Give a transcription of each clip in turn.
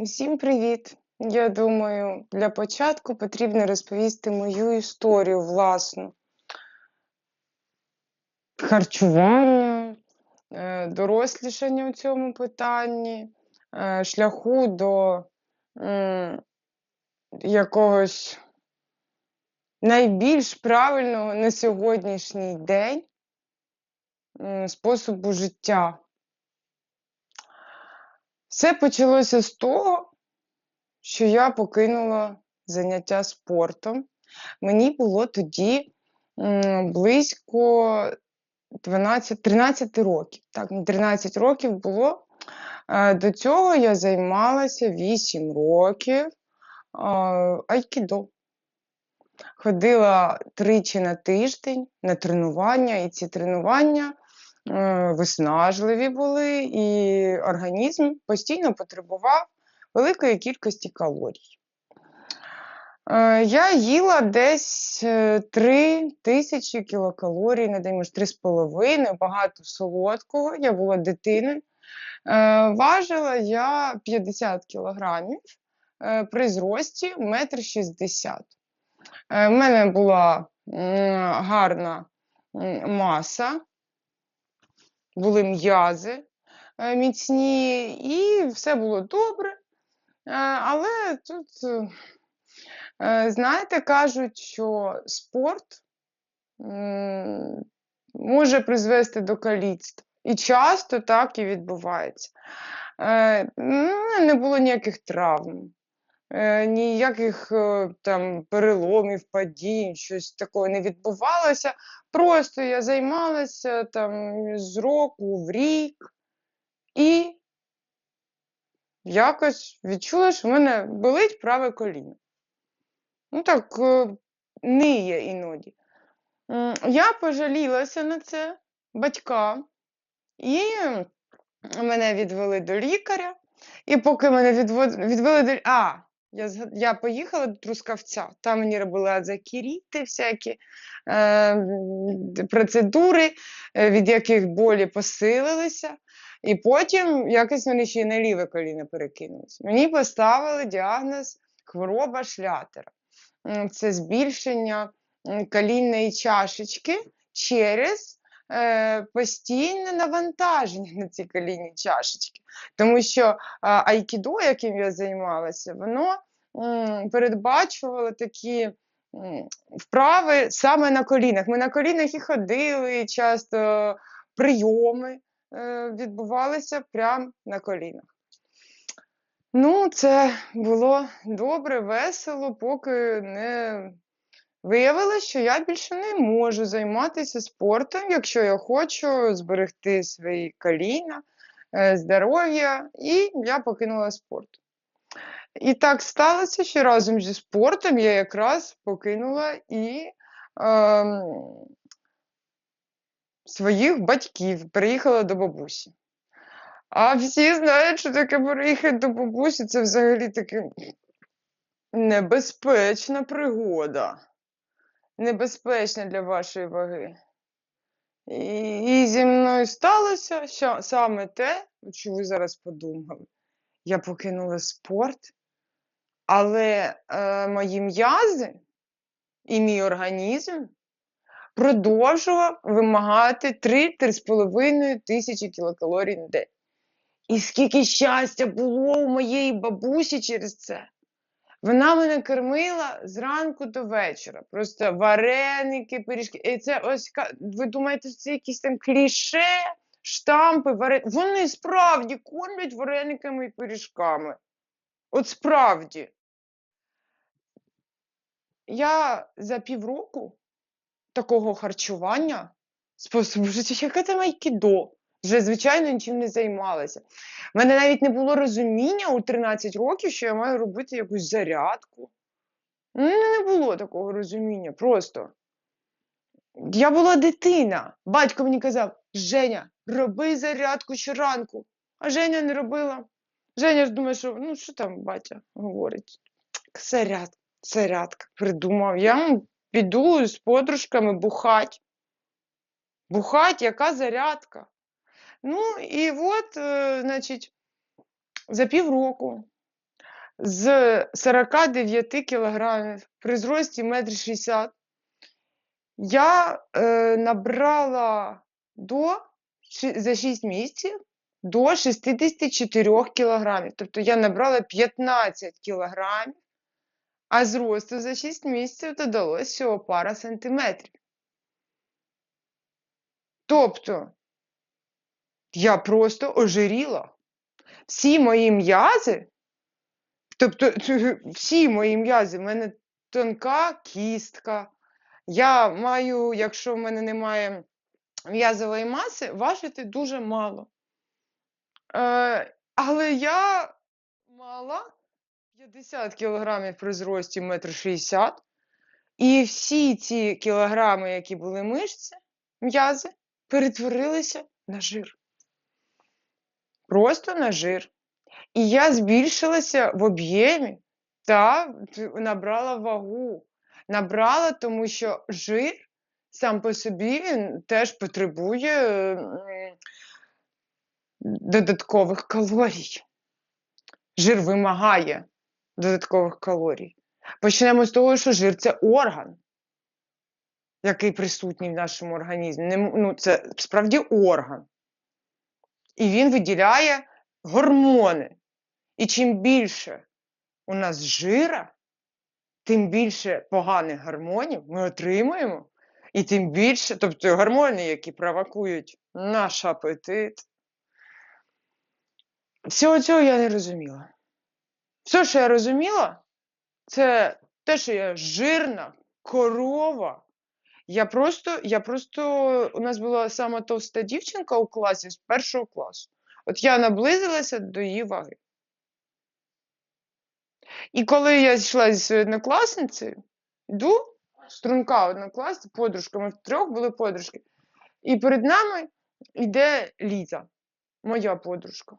Усім привіт! Я думаю, для початку потрібно розповісти мою історію власну. Харчування, е, дорослішання у цьому питанні, е, шляху до якогось найбільш правильного на сьогоднішній день способу життя. Все почалося з того, що я покинула заняття спортом. Мені було тоді близько 12, 13 років. Так, 13 років було. Е, До цього я займалася 8 років е, айкідо. Ходила тричі на тиждень на тренування, і ці тренування виснажливі були, і організм постійно потребував великої кількості калорій. Е, Я їла десь 3 тисячі кілокалорій на день, може 3,5, багато солодкого. Я була дитиною. Е, Важила я 50 кілограмів е, при зрості 1,60 м. У мене була гарна маса, були м'язи е, міцні, і все було добре. Е, Але тут, е, знаєте, кажуть, що спорт може призвести до каліцтва. І часто так і відбувається. Ну, Не було ніяких травм, е, ніяких е, там переломів, падінь, щось такого не відбувалося. Просто я займалася там з року в рік і якось відчула, що в мене болить праве коліно. Ну так, е, ниє іноді. Я пожалілася на це батькам, і мене відвели до лікаря. І поки мене відвод- відвели до А, я, я поїхала до Трускавця. Там мені робили адзакіріти, всякі е, процедури, е, від яких болі посилилися. І потім якось вони ще й на ліве коліно перекинулися. Мені поставили діагноз хвороба шлятера. Це збільшення колінної чашечки через е, постійне навантаження на ці колінні чашечки. Тому що айкідо, яким я займалася, воно м, передбачувало такі вправи саме на колінах. Ми на колінах і ходили, і часто прийоми е, відбувалися прямо на колінах. Ну, це було добре, весело, поки не виявилося, що я більше не можу займатися спортом, якщо я хочу зберегти свої коліна, е, здоров'я, і я покинула спорт. І так сталося, що разом зі спортом я якраз покинула і ем, своїх батьків, переїхала до бабусі. А всі знають, що таке переїхати до бабусі, це взагалі таки небезпечна пригода. Небезпечна для вашої ваги. І, і зі мною сталося що, саме те, що ви зараз подумали. Я покинула спорт, але е, мої м'язи і мій організм продовжував вимагати 3-3,5 тисячі кілокалорій на день. І скільки щастя було у моєї бабусі через це. Вона мене кормила зранку до вечора. Просто вареники, пиріжки. І це ось ви думаєте, це якісь там кліше, штампи, вареники. Вони справді кормлять варениками і пиріжками. От справді. Я за півроку такого харчування, способу життя, яке там айкідо, вже, звичайно, нічим не займалася. У мене навіть не було розуміння у 13 років, що я маю робити якусь зарядку. У мене не було такого розуміння, просто. Я була дитина. Батько мені казав: Женя, роби зарядку щоранку. А Женя не робила. Женя ж думає, що ну що там батя говорить? Зарядка, зарядка. Придумав. Я піду з подружками бухать. Бухать, яка зарядка? Ну, і от, е, значить, за півроку з 49 кілограмів при зрості 1,60 м я е, набрала до, за 6 місяців до 64 кілограмів. Тобто я набрала 15 кілограмів, а зросту за 6 місяців додалося всього пара сантиметрів. Тобто я просто ожиріла. Всі мої м'язи, тобто всі мої м'язи, в мене тонка кістка. Я маю, якщо в мене немає м'язової маси, важити дуже мало. Е, але я мала 50 кілограмів при зрості 1,60 м. І всі ці кілограми, які були мишці, м'язи, перетворилися на жир. Просто на жир. І я збільшилася в об'ємі та набрала вагу. Набрала, тому що жир сам по собі він теж потребує додаткових калорій. Жир вимагає додаткових калорій. Почнемо з того, що жир це орган, який присутній в нашому організмі. Ну, це справді орган. І він виділяє гормони. І чим більше у нас жира, тим більше поганих гормонів ми отримуємо, і тим більше, тобто гормони, які провокують наш апетит. Всього цього я не розуміла. Все, що я розуміла, це те, що я жирна корова. Я просто, я просто, у нас була сама товста дівчинка у класі з першого класу. От я наблизилася до її ваги. І коли я йшла зі своєю однокласницею, йду, струнка однокласниця, подружка, ми втрьох були подружки. І перед нами йде Ліза, моя подружка.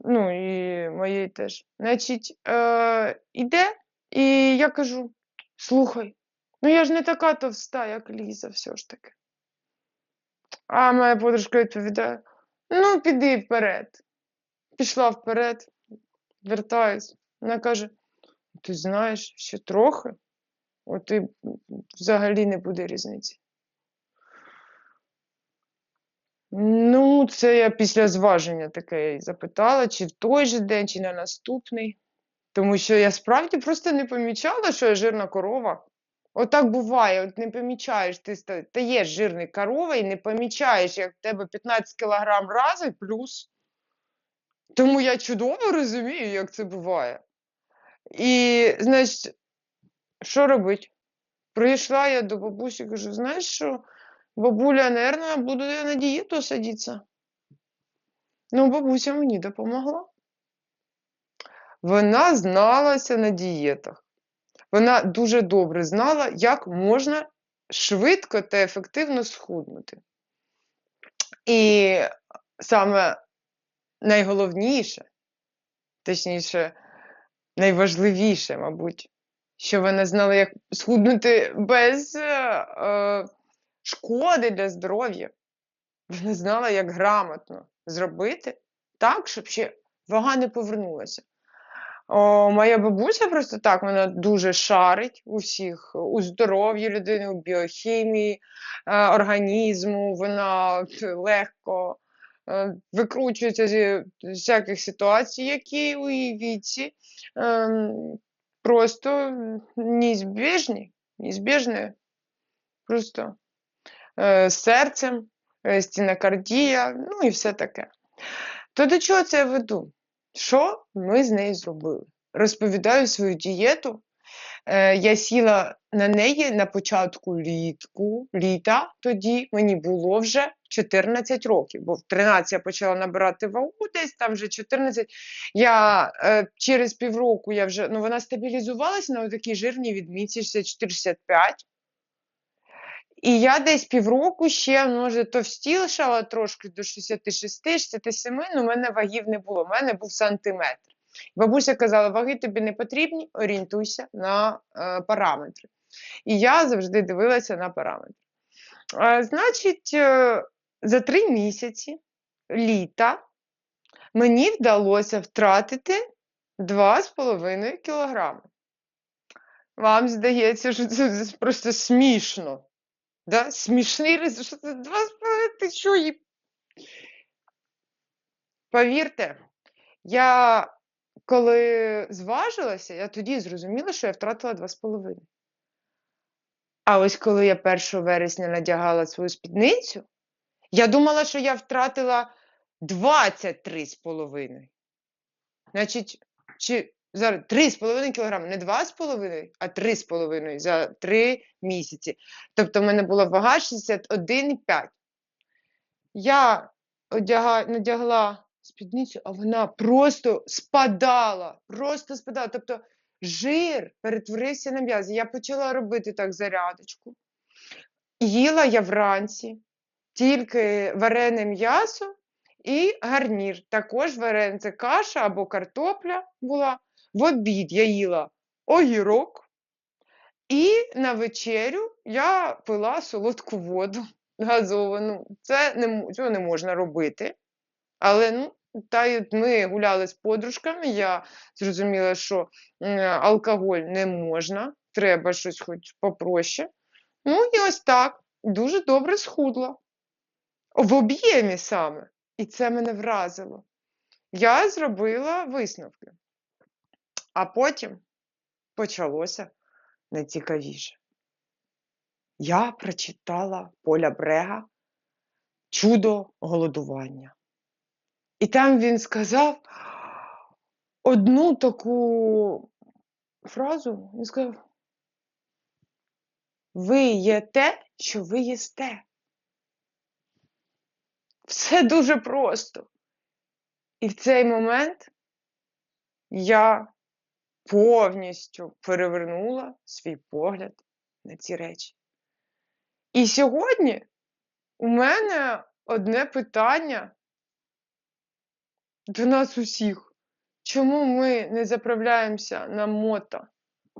Ну, і моєї теж. Значить, е, іде, і я кажу: слухай, ну я ж не така товста, як Ліза, все ж таки. А моя подружка відповідає: ну, піди вперед. Пішла вперед, вертаюсь. Вона каже: ти знаєш, ще трохи, от і взагалі не буде різниці. Ну, це я після зваження таке запитала, чи в той же день, чи на наступний. Тому що я справді просто не помічала, що я жирна корова. Отак буває, от не помічаєш, ти ста- стаєш жирний корова і не помічаєш, як в тебе 15 кілограм разом плюс. Тому я чудово розумію, як це буває. І, значить, що робить? Прийшла я до бабусі, кажу, знаєш що, бабуля, наверное, буду я на дієту садитися. Ну, бабуся мені допомогла. Вона зналася на дієтах. Вона дуже добре знала, як можна швидко та ефективно схуднути. І саме найголовніше, точніше, найважливіше, мабуть, що вона знала, як схуднути без е, е, шкоди для здоров'я. Вона знала, як грамотно зробити так, щоб ще вага не повернулася. О, моя бабуся просто так, вона дуже шарить у всіх, у здоров'ї людини, у біохімії е, організму, вона легко е, викручується зі всяких ситуацій, які у її віці ем, просто неізбіжні, неізбіжні, просто е, з серцем, е, стінокардія, ну і все таке. То до чого це я веду? Що ми з нею зробили? Розповідаю свою дієту. Е, я сіла на неї на початку літку, літа, тоді мені було вже 14 років, бо в 13 я почала набирати вагу, десь там вже 14. Я е, через півроку я вже, ну вона стабілізувалася на такій жирній відмітці 64-65. І я десь півроку ще, може, товстішала трошки до 66-67, але в мене вагів не було, в мене був сантиметр. Бабуся казала, ваги тобі не потрібні, орієнтуйся на е, параметри. І я завжди дивилася на параметри. Е, значить, е, за три місяці літа мені вдалося втратити 2,5 кілограми. Вам здається, що це просто смішно. Да? Смішний результат. Що це 2,5? Ти що? їй- Повірте, я коли зважилася, я тоді зрозуміла, що я втратила 2,5. А ось коли я 1 вересня надягала свою спідницю, я думала, що я втратила 23,5. Значить, чи зараз 3,5 кілограми, не 2,5, а 3,5 за 3 місяці. Тобто в мене була вага 61,5. Я одяга, надягла спідницю, а вона просто спадала, просто спадала. Тобто жир перетворився на м'язи. Я почала робити так зарядочку. Їла я вранці тільки варене м'ясо і гарнір. Також варене це каша або картопля була. В обід я їла огірок. І на вечерю я пила солодку воду газовану. Це не, цього не можна робити. Але ну, та ми гуляли з подружками, я зрозуміла, що алкоголь не можна, треба щось хоч попроще. Ну і ось так, дуже добре схудла. В об'ємі саме. І це мене вразило. Я зробила висновки. А потім почалося найцікавіше. Я прочитала Поля Брега Чудо голодування. І там він сказав одну таку фразу. Він сказав: Ви є те, що ви їсте. Все дуже просто. І в цей момент я повністю перевернула свій погляд на ці речі. І сьогодні у мене одне питання до нас усіх. Чому ми не заправляємося на мото,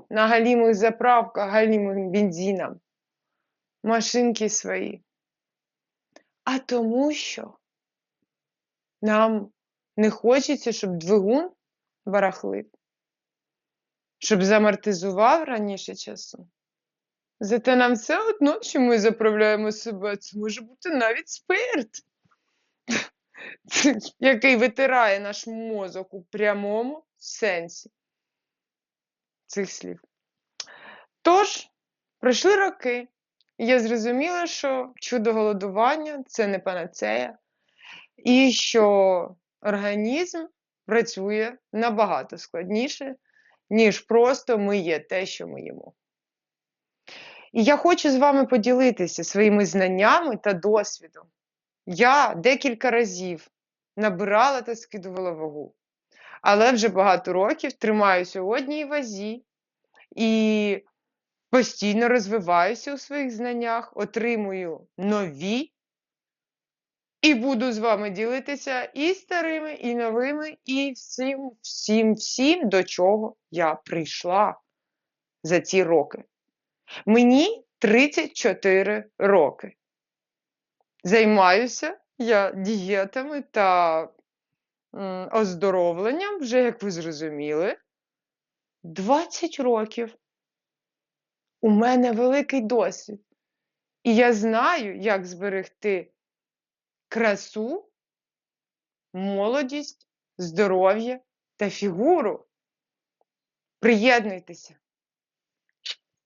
на галімих заправках, галімим бензином, машинки свої? А тому що нам не хочеться, щоб двигун барахлив, щоб замортизував раніше часу. Зате нам все одно, що ми заправляємо себе, це може бути навіть спирт, який витирає наш мозок у прямому сенсі цих слів. Тож, пройшли роки, і я зрозуміла, що чудо голодування це не панацея, і що організм працює набагато складніше, ніж просто ми є те, що ми їмо. І я хочу з вами поділитися своїми знаннями та досвідом. Я декілька разів набирала та скидувала вагу, але вже багато років тримаюся у одній вазі і постійно розвиваюся у своїх знаннях, отримую нові і буду з вами ділитися і старими, і новими, і всім, всім, всім, до чого я прийшла за ці роки. Мені 34 роки. Займаюся я дієтами та оздоровленням, вже, як ви зрозуміли, 20 років. У мене великий досвід. І я знаю, як зберегти красу, молодість, здоров'я та фігуру. Приєднуйтеся.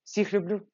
Всіх люблю.